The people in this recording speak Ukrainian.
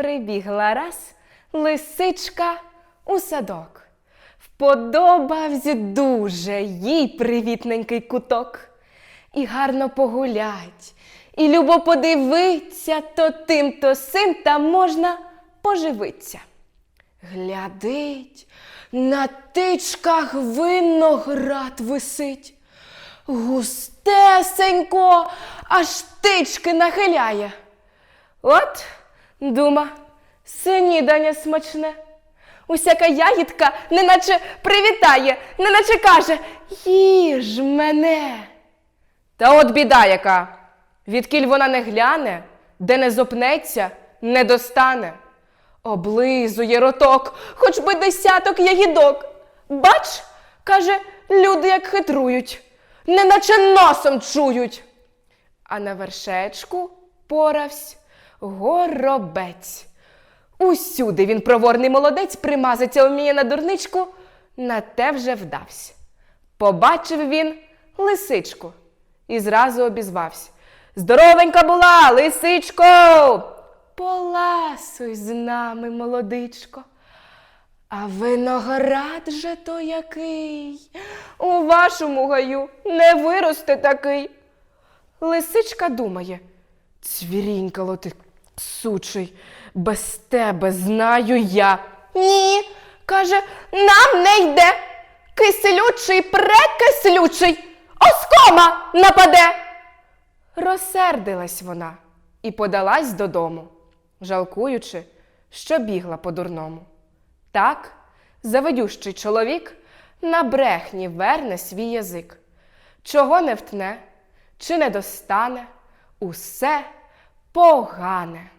Прибігла раз лисичка у садок. Вподобався дуже їй привітненький куток. І гарно погулять, і любо подивиться, то тим, то сим там можна поживиться. Глядить, на тичках виноград висить. Густесенько, аж тички нахиляє. От, дума, снідання смачне. Усяка ягідка неначе привітає, неначе каже їж мене. Та от біда яка. Відкіль вона не гляне, де не зопнеться, не достане. Облизує роток, хоч би десяток ягідок. Бач, каже, люди як хитрують, неначе носом чують. А на вершечку поравсь горобець. Усюди він проворний молодець, примазаться вміє на дурничку, на те вже вдався. Побачив він лисичку і зразу обізвався. Здоровенька була, лисичко! Поласуй з нами, молодичко. А виноград же то який? У вашому гаю не виросте такий. Лисичка думає, цвірінькало ти сучий, без тебе знаю я. Ні, каже, нам не йде. Киселючий, прекислючий, оскома нападе. Розсердилась вона і подалась додому, жалкуючи, що бігла по-дурному. Так, завидющий чоловік на брехні верне свій язик. Чого не втне, чи не достане, усе погане.